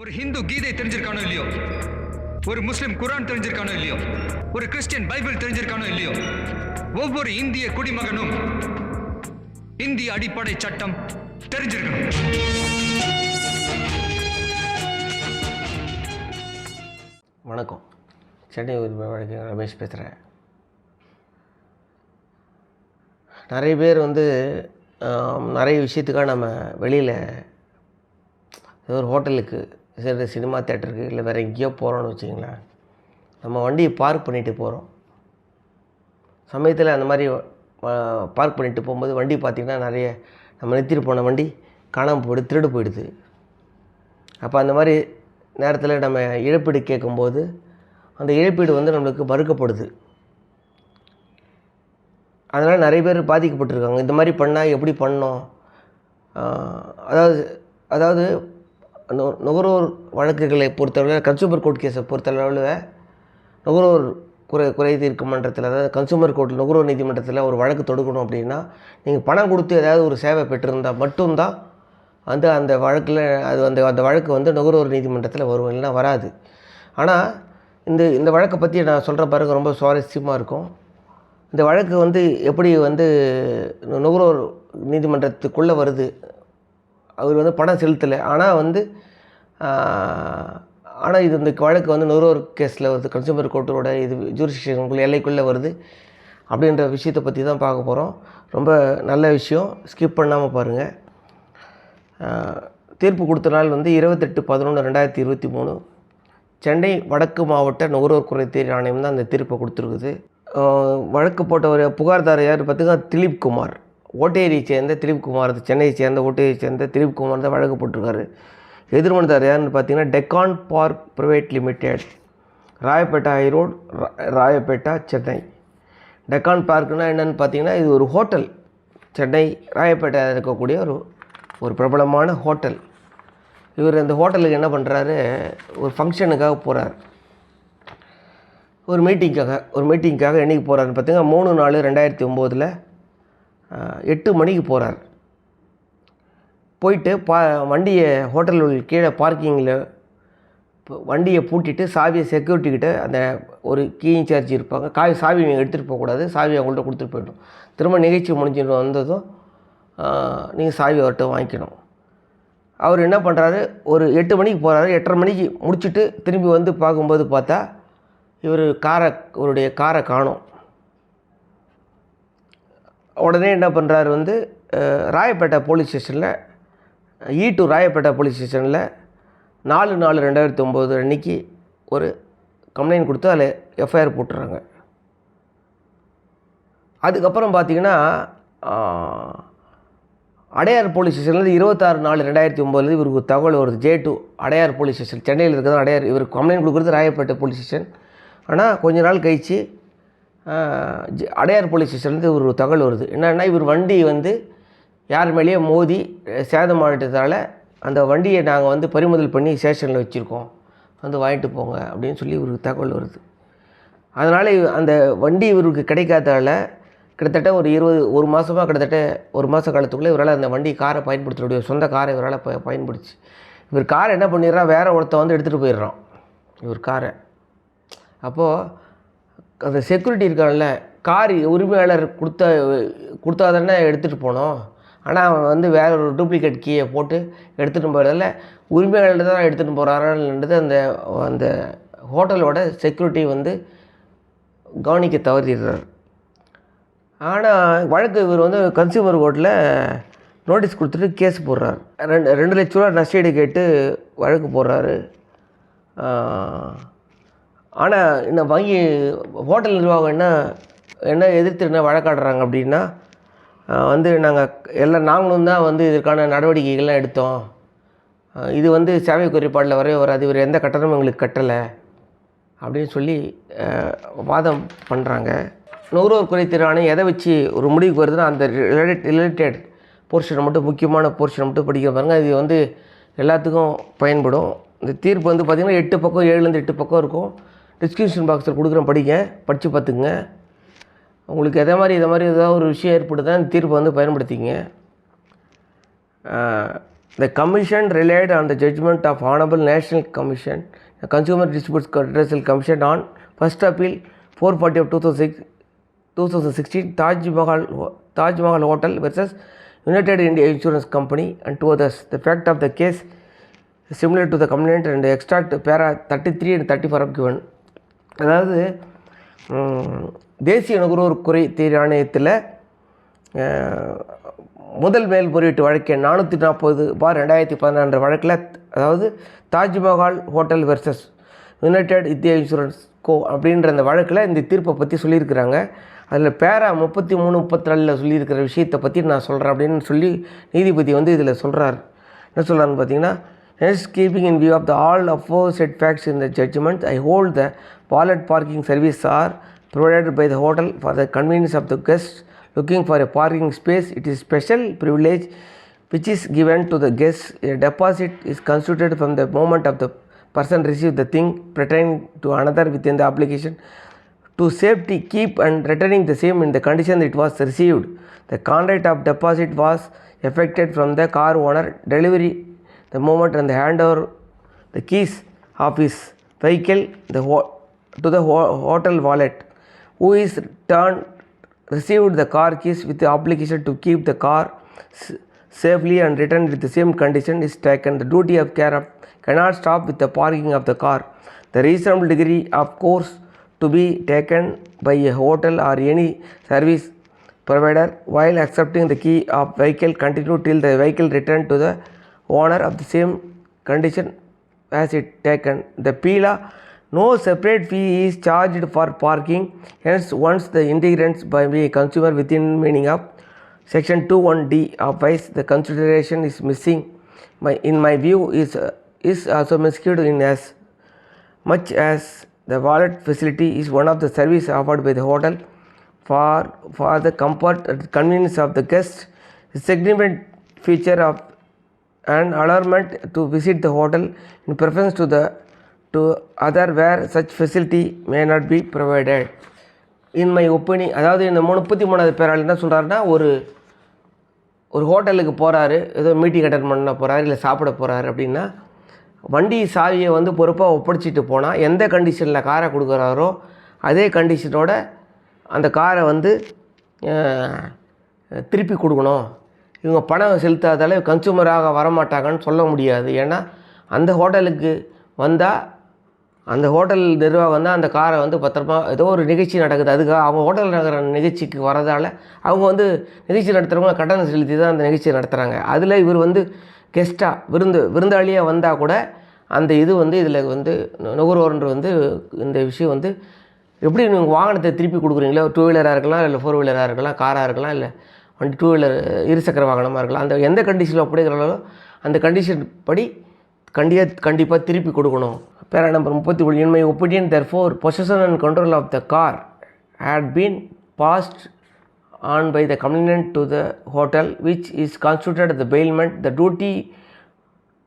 ஒரு ஹிந்து கீதை தெரிஞ்சிருக்கானோ இல்லையோ? ஒரு முஸ்லிம் குரான் தெரிஞ்சிருக்கானோ இல்லையோ? ஒரு கிறிஸ்டியன் பைபிள் தெரிஞ்சிருக்கானோ இல்லையோ? ஒவ்வொரு இந்திய குடிமகனும் இந்திய அடிப்படை சட்டம் தெரிஞ்சிருக்கணும். வணக்கம். சென்னை வழக்கு ரமேஷ் பேசுகிறேன் நிறைய பேர் வந்து நிறைய விஷயத்துக்காக நம்ம வெளியில் ஏதோ ஒரு ஹோட்டலுக்கு சரி சினிமா தேட்டருக்கு இல்லை வேறு எங்கேயோ போகிறோன்னு வச்சிங்களேன் நம்ம வண்டியை பார்க் பண்ணிட்டு போகிறோம் சமயத்தில் அந்த மாதிரி பார்க் பண்ணிட்டு போகும்போது வண்டி பார்த்திங்கன்னா நிறைய நம்ம நிறுத்திட்டு போன வண்டி காணாமல் போயிடு திருடு போயிடுது. அப்போ அந்த மாதிரி நேரத்தில் நம்ம இழப்பீடு கேட்கும்போது அந்த இழப்பீடு வந்து நம்மளுக்கு மறுக்கப்படுது. அதனால் நிறைய பேர் பாதிக்கப்பட்டிருக்காங்க. இந்த மாதிரி பண்ணால் எப்படி பண்ணோம் அதாவது அதாவது நுகர்வோர் வழக்குகளை பொறுத்தளவில் கன்சூமர் கோர்ட் கேஸை பொறுத்தளவில் நுகர்வோர் குறை குறை தீர்க்கும் மன்றத்தில் அதாவது கன்சூமர் கோர்ட் நுகர்வோர் நீதிமன்றத்தில் ஒரு வழக்கு தொடுக்கணும் அப்படின்னா நீங்கள் பணம் கொடுத்து ஏதாவது ஒரு சேவை பெற்றிருந்தால் மட்டும்தான் வந்து அந்த வழக்கில் அது அந்த அந்த வழக்கு வந்து நுகர்வோர் நீதிமன்றத்தில் வரும் இல்லைன்னா வராது. ஆனால் இந்த இந்த வழக்கை பற்றி நான் சொல்கிற பாருங்க ரொம்ப சுவாரஸ்யமாக இருக்கும். இந்த வழக்கு வந்து எப்படி வந்து நுகர்வோர் நீதிமன்றத்துக்குள்ளே வருது? அவர் வந்து பணம் செலுத்தலை. ஆனால் வந்து ஆனால் இது இந்த வழக்கு வந்து நுகர்வோர் கேஸில் வருது. கன்சூமர் கோர்ட்டோட இது ஜூரிஸ்டிக்ஷனுக்குள்ள எல்லைக்குள்ளே வருது. அப்படின்ற விஷயத்தை பற்றி தான் பார்க்க போகிறோம் ரொம்ப நல்ல விஷயம். ஸ்கிப் பண்ணாமல் பாருங்கள் தீர்ப்பு கொடுத்த நாள் வந்து இருபத்தெட்டு பதினொன்று ரெண்டாயிரத்தி இருபத்தி மூணு. சென்னை வடக்கு மாவட்ட நுகர்வோர் குறைதீர் ஆணையம் தான் அந்த தீர்ப்பை கொடுத்துருக்குது. வழக்கு போட்டவர் புகார்தாரர் யார் பார்த்துக்கா திலீப் குமார் ஓட்டேரியை சேர்ந்த திலீப்குமார் சென்னையை சேர்ந்த ஓட்டேரியை சேர்ந்த திலீப்குமார் தான் வழக்கு போட்டிருக்காரு. எதிர்மனதார் யாருன்னு பார்த்தீங்கன்னா Deccan park private limited Royapettah high road Royapettah Chennai. Deccan பார்க்னால் என்னென்னு பார்த்தீங்கன்னா இது ஒரு ஹோட்டல். சென்னை ராயப்பேட்டையில் இருக்கக்கூடிய ஒரு ஒரு பிரபலமான ஹோட்டல். இவர் அந்த ஹோட்டலுக்கு என்ன பண்ணுறாரு ஒரு ஃபங்க்ஷனுக்காக போகிறார் ஒரு மீட்டிங்காக ஒரு மீட்டிங்காக என்றைக்கு போகிறாருன்னு பார்த்தீங்கன்னா மூணு நாலு ரெண்டாயிரத்தி ஒம்போதில் எட்டு மணிக்கு போகிறார் போயிட்டு பா வண்டியை ஹோட்டலில் கீழே பார்க்கிங்கில் வண்டியை பூட்டிட்டு சாவியை செக்யூரிட்டிக்கிட்ட அந்த ஒரு கீ இன்சார்ஜ் இருப்பாங்க. காய் சாவி நீங்கள் எடுத்துகிட்டு போகக்கூடாது சாவி அவங்கள்ட்ட கொடுத்துட்டு போயிடணும். திரும்ப நிகழ்ச்சி முடிஞ்சுட்டு வந்ததும் நீங்கள் சாவி அவர்கிட்ட வாங்கிக்கணும். அவர் என்ன பண்ணுறாரு ஒரு எட்டு மணிக்கு போகிறாரு எட்டரை மணிக்கு முடிச்சுட்டு திரும்பி வந்து பார்க்கும்போது பார்த்தா இவர் காரை இவருடைய காரை காணும். உடனே என்ன பண்ணுறாரு வந்து ராயப்பேட்டை போலீஸ் ஸ்டேஷனில் ஈ டு ராயப்பேட்டை போலீஸ் ஸ்டேஷனில் நாலு நாலு ரெண்டாயிரத்தி ஒம்பது அன்னைக்கு ஒரு கம்ப்ளைண்ட் கொடுத்து அதில் எஃப்ஐஆர் போட்டுறாங்க. அதுக்கப்புறம் பார்த்தீங்கன்னா அடையார் போலீஸ் ஸ்டேஷன்லேருந்து இருபத்தாறு நாலு ரெண்டாயிரத்தி ஒம்போதுலேருந்து இவருக்கு தகவல் வருது. J two Adyar police station சென்னையில் இருக்கிறது அடையார் இவருக்கு கம்ப்ளைண்ட் கொடுக்குறது ராயப்பேட்டை போலீஸ் ஸ்டேஷன் ஆனால் கொஞ்ச நாள் கழித்து அடையார் போலீஸ் ஸ்டேஷன்லேருந்து ஒரு தகவல் வருது. என்னென்னா இவர் வண்டி வந்து யார் மேலேயே மோதி சேதம் ஆகிட்டதால் அந்த வண்டியை நாங்கள் வந்து பறிமுதல் பண்ணி ஸ்டேஷனில் வச்சுருக்கோம். வந்து வாங்கிட்டு போங்க அப்படின்னு சொல்லி இவருக்கு தகவல் வருது. அதனால் அந்த வண்டி இவருக்கு கிடைக்காததால கிட்டத்தட்ட ஒரு இருபது ஒரு மாதமாக கிட்டத்தட்ட ஒரு மாத காலத்துக்குள்ளே இவரால் அந்த வண்டி காரை பயன்படுத்தக்கூடிய சொந்த காரை இவரால் ப பயன்படுத்தி. இவர் காரை என்ன பண்ணிடுறான்? வேறு ஒருத்தன் வந்து எடுத்துகிட்டு போயிடுறான். இவர் காரை. அப்போது அந்த செக்யூரிட்டி இருக்கான்ல கார் உரிமையாளர் கொடுத்த கொடுத்தா தானே எடுத்துகிட்டு போனோம். ஆனால் அவன் வந்து வேற ஒரு டூப்ளிகேட் கீயை போட்டு எடுத்துகிட்டு போகிறதால உரிமையாளர் தான் எடுத்துகிட்டு போகிறாருன்றது அந்த அந்த ஹோட்டலோட செக்யூரிட்டி வந்து கவனிக்க தவறிடுறார். ஆனால் வழக்கு இவர் வந்து கன்சியூமர் கோர்ட்டில் நோட்டீஸ் கொடுத்துட்டு கேஸ் போடுறாரு. ரெண்டு ரெண்டு லட்ச ரூபா நஷ்டீடு கேட்டு வழக்கு போடுறாரு. ஆனால் இந்த வங்கி ஹோட்டல் நிர்வாகம் என்ன என்ன எதிர்த்து என்ன வழக்காடுறாங்க அப்படின்னா வந்து நாங்கள் எல்லாம் நாங்களும் தான் வந்து இதற்கான நடவடிக்கைகள்லாம் எடுத்தோம். இது வந்து சேவை குறைபாடில் வரவே வராது. இவர் எந்த கட்டணமும் எங்களுக்கு கட்டலை அப்படின்னு சொல்லி வாதம் பண்ணுறாங்க நுகர்வோர் குறைத்தீர் ஆணையம் எதை வச்சு ஒரு முடிவுக்கு வருதுன்னா அந்த ரிலேட்டட் போர்ஷனை மட்டும் முக்கியமான போர்ஷனை மட்டும் படிக்க பாருங்கள் இது வந்து எல்லாத்துக்கும் பயன்படும். இந்த தீர்ப்பு வந்து பார்த்திங்கன்னா எட்டு பக்கம் ஏழுலேருந்து எட்டு பக்கம் இருக்கும். டிஸ்கிரிப்ஷன் பாக்ஸில் கொடுக்குறேன் படிங்க படித்து பார்த்துங்க உங்களுக்கு எதை மாதிரி இதை மாதிரி ஏதாவது ஒரு விஷயம் ஏற்படுதா அந்த தீர்ப்பை வந்து பயன்படுத்திங்க the commission relate on the judgment of honourable national commission consumer disputes redressal commission on first appeal four forty of two thousand six two thousand sixteen Taj Mahal Taj Mahal hotel versus united India insurance company and two others the fact of the case similar to the complaint and extract para 33 and 34 of given அதாவது தேசிய நுகர்வோர் குறை தீர் ஆணையத்தில் முதல் மேல்முறையீட்டு வழக்கை நானூற்றி நாற்பது பார் ரெண்டாயிரத்தி பதினாறு வழக்கில் அதாவது Taj Mahal hotel versus united India insurance co அப்படின்ற அந்த வழக்கில் இந்த தீர்ப்பை பற்றி சொல்லியிருக்கிறாங்க. அதில் பேரா முப்பத்தி மூணு முப்பத்தி நாலில் சொல்லியிருக்கிற விஷயத்தை பற்றி நான் சொல்கிறேன் அப்படின்னு சொல்லி நீதிபதி வந்து இதில் சொல்கிறார் என்ன சொல்கிறாருன்னு பார்த்தீங்கன்னா Hence, keeping in view of the all aforesaid facts in the judgment, I hold the valet parking service are provided by the hotel for the convenience of the guests looking for a parking space. It is special privilege which is given to the guests. A deposit is constituted from the moment of the person receives the thing pertaining to another within the application to safety keep and returning the same in the condition it was received. The contract of deposit was effected from the car owner delivery the moment and the handover the keys of his vehicle the to the ho- hotel wallet who is turned received the car keys with the obligation to keep the car safely and returned with the same condition is taken. The duty of care of cannot stop with the parking of the car. The reasonable degree of course to be taken by a hotel or any service provider while accepting the key of vehicle continue till the vehicle returned to the owner of the same condition as it taken. The PILA no separate fee is charged for parking. Hence, once the integrants by the consumer within meaning of section 21D of vice, the consideration is missing. My, in my view, is uh, is also miscued in as much as the wallet facility is one of the service offered by the hotel for for the comfort and convenience of the guest. A significant feature of an allurement to visit the hotel in preference to the to other where such facility may not be provided. In my opinion அதாவது இந்த முப்பத்தி மூணாவது பேரால் என்ன சொல்கிறாருன்னா ஒரு ஒரு ஹோட்டலுக்கு போகிறாரு ஏதோ மீட்டிங் அட்டன் பண்ண போகிறாரு இல்லை சாப்பிட போகிறாரு அப்படின்னா வண்டி சாவியை வந்து பொறுப்பாக ஒப்படைச்சிட்டு போனால் எந்த கண்டிஷனில் காரை கொடுக்குறாரோ அதே கண்டிஷனோட அந்த காரை வந்து திருப்பி கொடுக்கணும் இவங்க பணம் செலுத்தாதால கன்சூமராக வரமாட்டாங்கன்னு சொல்ல முடியாது. ஏன்னா அந்த ஹோட்டலுக்கு வந்தால் அந்த ஹோட்டல் நிர்வாகம் தான் அந்த காரை வந்து பத்திரமா ஏதோ ஒரு நிகழ்ச்சி நடக்குது. அதுக்காக அவங்க ஹோட்டல் நடக்கிற நிகழ்ச்சிக்கு வரதால் அவங்க வந்து நிகழ்ச்சி நடத்துகிறவங்க கட்டணம் செலுத்தி தான் அந்த நிகழ்ச்சியை நடத்துகிறாங்க அதில் இவர் வந்து கெஸ்ட்டாக விருந்து விருந்தாளியாக வந்தால் கூட அந்த இது வந்து இதில் வந்து நுகர்வோர்ன்ற வந்து இந்த விஷயம் வந்து எப்படி நீங்கள் வாகனத்தை திருப்பி கொடுக்குறீங்களோ? டூ வீலராக இருக்கலாம் இல்லை ஃபோர் வீலராக இருக்கலாம் காராக இருக்கலாம் இல்லை வண்டி டூ வீலர் இருசக்கர வாகனமாக இருக்கலாம் அந்த எந்த கண்டிஷனில் அப்படிங்கிறாலோ அந்த கண்டிஷன் படி கண்டியாக கண்டிப்பாக திருப்பி கொடுக்கணும் பேரா நம்பர் முப்பத்தி ஒன்று in my opinion therefore possession and control of the car had been passed on by the complainant to the hotel which is constituted the bailment the duty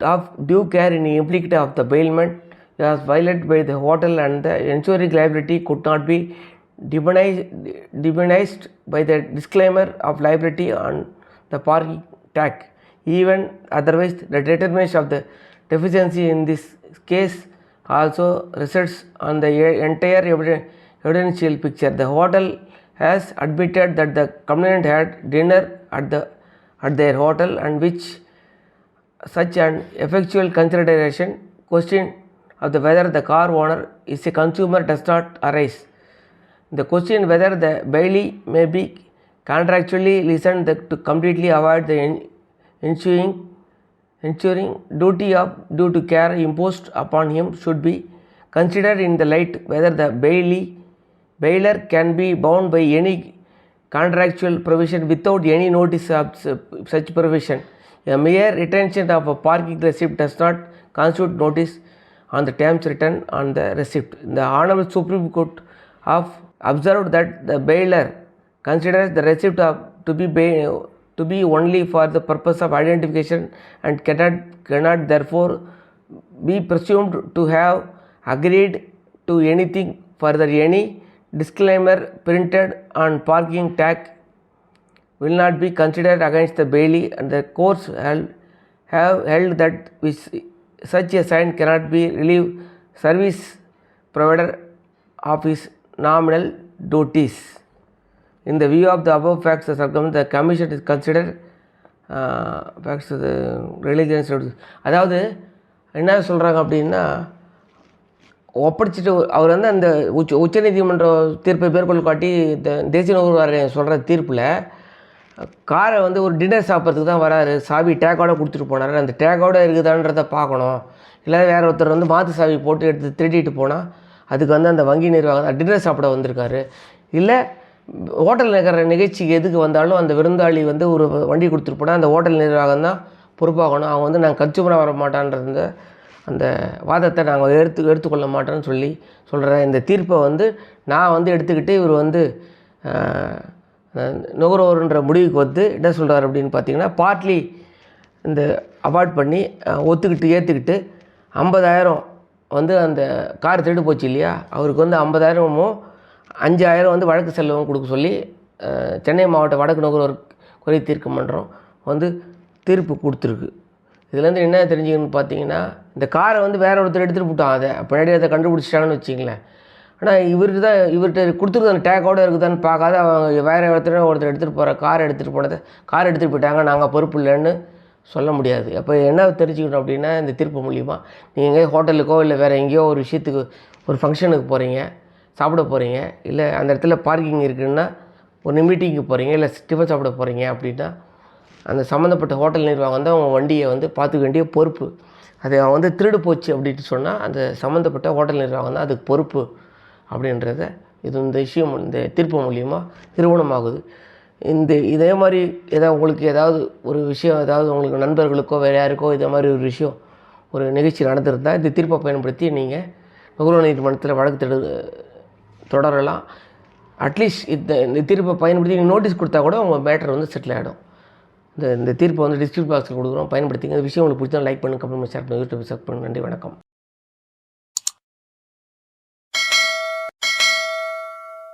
of due care in implicate of the bailment has violated by the hotel and the ensuring liability could not be demonized, by the disclaimer of liability on the parking tax. Even otherwise, the determination of the deficiency in this case also rests on the entire eviden- evidential picture. The hotel has admitted that the complainant had dinner at the at their hotel and which such an effectual consideration question of the whether the car owner is a consumer does not arise. The question whether the bailee may be contractually listened to completely avoid the en- ensuing ensuring duty of due to care imposed upon him should be considered in the light whether the bailee bailer can be bound by any contractual provision without any notice of such provision. A mere retention of a parking receipt does not constitute notice on the terms written on the receipt. The Honorable Supreme Court have observed that the bailer considers the receipt of, to be ba- to be only for the purpose of identification and cannot cannot therefore be presumed to have agreed to anything. Further any disclaimer printed on parking tag will not be considered against the bailee and the courts held, have held that which such a sign cannot be relieve service provider of his nominal duties. In the view of the above facts, the circum, the commission is considered uh, facts அதாவது என்ன சொல்கிறாங்க அப்படின்னா ஒப்படைச்சிட்டு அவர் வந்து அந்த உச்ச உச்சநீதிமன்ற தீர்ப்பை மேற்கோள் காட்டி இந்த தேசிய நுகர்வோர் சொல்கிற தீர்ப்பில் காரை வந்து ஒரு டின்னர் சாப்பிட்றதுக்கு தான் வராரு. சாவி டேக்கோட கொடுத்துட்டு போனார். அந்த டேக்கோட இருக்குதான்றதை பார்க்கணும். இல்லை வேறு ஒருத்தர் வந்து மாற்று சாவி போட்டு எடுத்து திருடிட்டு போனால் அதுக்கு வந்து அந்த வங்கி நிர்வாகம் டின்னர் சாப்பிட வந்திருக்காரு. இல்லை ஹோட்டலில் இருக்கிற நிகழ்ச்சிக்கு எதுக்கு வந்தாலும் அந்த விருந்தாளி வந்து ஒரு வண்டி கொடுத்துட்டு போனால் அந்த ஹோட்டல் நிர்வாகம் தான் பொறுப்பாகணும். அவங்க வந்து நாங்கள் கன்சூமராக வர மாட்டான்றத அந்த வாதத்தை நாங்கள் எடுத்து எடுத்துக்கொள்ள மாட்டோம்னு சொல்லி சொல்கிற இந்த தீர்ப்பை வந்து நான் வந்து எடுத்துக்கிட்டு இவர் வந்து ஆஹ், நுகர்வோர்ன்ற முடிவுக்கு வந்து என்ன சொல்கிறார் அப்படின்னு பார்த்தீங்கன்னா பார்ட்லி இந்த அவாய்ட் பண்ணி ஒத்துக்கிட்டு ஏற்றுக்கிட்டு ஐம்பதாயிரம் வந்து அந்த கார் திருடு போச்சு இல்லையா? அவருக்கு வந்து ஐம்பதாயிரமும் அஞ்சாயிரம் வந்து வழக்கு செலவும் கொடுக்க சொல்லி சென்னை மாவட்ட வடக்கு நுகர்வோர் குறை தீர்க்கும் மன்றம் வந்து தீர்ப்பு கொடுத்துருக்கு. இதுலேருந்து என்ன தெரிஞ்சுக்கணும்னு பார்த்தீங்கன்னா இந்த காரை வந்து வேற ஒருத்தர் எடுத்துகிட்டு போட்டான் அதை. பின்னாடி அதை கண்டுபிடிச்சிட்டாங்கன்னு வச்சிங்களேன் ஆனால் இவருக்கு தான் இவர்கிட்ட கொடுத்துருக்க அந்த டேக்கோட இருக்குதான்னு பார்க்காத அவங்க வேற ஒருத்தர் ஒருத்தர் எடுத்துகிட்டு போகிற கார் எடுத்துகிட்டு போனதை கார் எடுத்துகிட்டு போயிட்டாங்க நாங்கள் பொறுப்பு இல்லைன்னு சொல்ல முடியாது. அப்போ என்ன தெரிஞ்சுக்கணும் அப்படின்னா இந்த தீர்ப்பு மூலிமா நீங்கள் எங்கேயோ ஹோட்டலுக்கோ இல்லை வேறு எங்கேயோ ஒரு விஷயத்துக்கு ஒரு ஃபங்க்ஷனுக்கு போகிறீங்க சாப்பிட போகிறீங்க இல்லை அந்த இடத்துல பார்க்கிங் இருக்குதுன்னா ஒரு மீட்டிங்க்கு போகிறீங்க இல்லை டிஃபன் சாப்பிட போகிறீங்க அப்படின்னா அந்த சம்மந்தப்பட்ட ஹோட்டல் நிர்வாகம் வந்து அவங்க வண்டியை வந்து பார்த்துக்க வேண்டிய பொறுப்பு. அது அவன் வந்து திருடு போச்சு அப்படின்ட்டு சொன்னால் அந்த சம்மந்தப்பட்ட ஹோட்டல் நிர்வாகம் தான் அதுக்கு பொறுப்பு அப்படின்றத இது இந்த விஷயம் இந்த தீர்ப்பு மூலியமாக திருமணமாகுது இந்த இதே மாதிரி ஏதாவது உங்களுக்கு ஏதாவது ஒரு விஷயம் ஏதாவது உங்களுக்கு நண்பர்களுக்கோ வேறு யாருக்கோ இதே மாதிரி ஒரு விஷயம் ஒரு நிகழ்ச்சி நடந்திருந்தால் இந்த தீர்ப்பை பயன்படுத்தி நீங்கள் நுகர்வோர் நீதிமன்றத்தில் வழக்கு தெடு தொடரலாம். அட்லீஸ்ட் இந்த இந்த தீர்ப்பை பயன்படுத்தி நீங்கள் நோட்டீஸ் கொடுத்தா கூட உங்கள் மேட்டர் வந்து செட்டில் ஆகிடும் இந்த இந்த தீர்ப்பை வந்து டிஸ்கிரிப்ட் பாக்ஸில் கொடுக்குறோம். பயன்படுத்திங்க. இந்த விஷயம் உங்களுக்கு பிடிச்சா லைக் பண்ணுங்க கமெண்ட் ஷேர் பண்ணுங்கள் யூடியூப் செக் பண்ணுங்கள் நன்றி வணக்கம்.